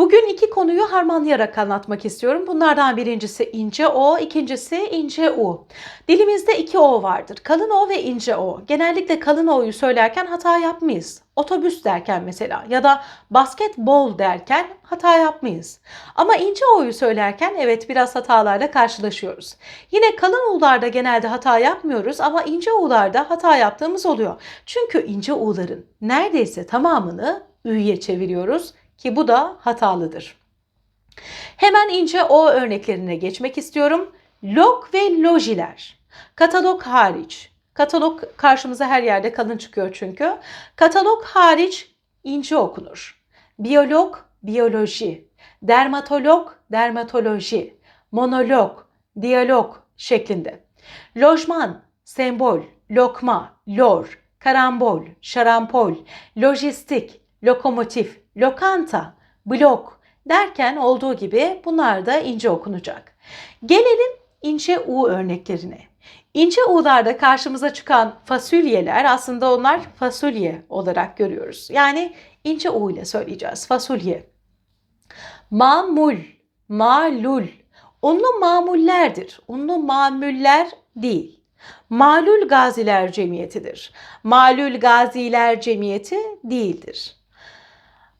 Bugün iki konuyu harmanlayarak anlatmak istiyorum. Bunlardan birincisi ince O, ikincisi ince U. Dilimizde iki O vardır. Kalın O ve ince O. Genellikle kalın O'yu söylerken hata yapmayız. Otobüs derken mesela ya da basketbol derken hata yapmayız. Ama ince O'yu söylerken evet biraz hatalarla karşılaşıyoruz. Yine kalın U'larda genelde hata yapmıyoruz ama ince U'larda hata yaptığımız oluyor. Çünkü ince U'ların neredeyse tamamını Ü'ye çeviriyoruz ki bu da hatalıdır. Hemen ince O örneklerine geçmek istiyorum. Log ve lojiler. Katalog hariç. Katalog karşımıza her yerde kalın çıkıyor çünkü. Katalog hariç ince okunur. Biyolog, biyoloji. Dermatolog, dermatoloji. Monolog, diyalog şeklinde. Lojman, sembol, lokma, lor, karambol, şarampol, lojistik, lokomotif, lokanta, blok derken olduğu gibi bunlar da ince okunacak. Gelelim ince U örneklerine. İnce U'larda karşımıza çıkan fasulyeler aslında onlar fasulye olarak görüyoruz. Yani ince U ile söyleyeceğiz fasulye. Mamul, malul. Unlu mamullerdir. Unlu mamuller değil. Malul Gaziler Cemiyeti'dir. Malul Gaziler Cemiyeti değildir.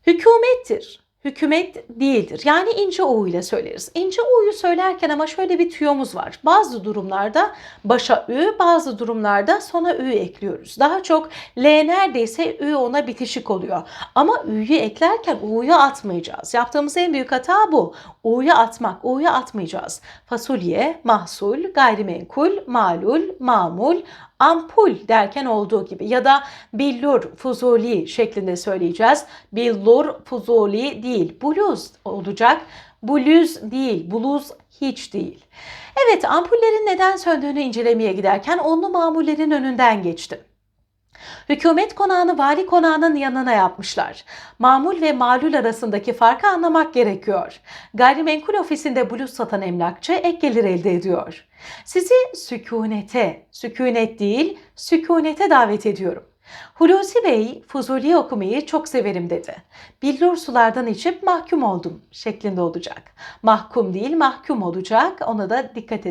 Hükümettir. Hükümet değildir. Yani ince U ile söyleriz. İnce U'yu söylerken ama şöyle bir tüyomuz var. Bazı durumlarda başa Ü, bazı durumlarda sona Ü ekliyoruz. Daha çok L neredeyse Ü ona bitişik oluyor. Ama Ü'yü eklerken U'yu atmayacağız. Yaptığımız en büyük hata bu. U'yu atmak. U'yu atmayacağız. Fasulye, mahsul, gayrimenkul, malul, mamul, ampul derken olduğu gibi ya da billur, fuzuli şeklinde söyleyeceğiz. Billur, fuzuli değil. Bluz olacak. Bluz değil. Bluz hiç değil. Evet ampullerin neden söndüğünü incelemeye giderken onlu mamullerin önünden geçtim. Hükümet konağını vali konağının yanına yapmışlar. Mamul ve malul arasındaki farkı anlamak gerekiyor. Gayrimenkul ofisinde bluz satan emlakçı ek gelir elde ediyor. Sizi sükunete, sükunet değil, sükunete davet ediyorum. Hulusi Bey, Fuzuli okumayı çok severim dedi. Billur sulardan içip mahkum oldum şeklinde olacak. Mahkum değil, mahkum olacak. Ona da dikkat edin.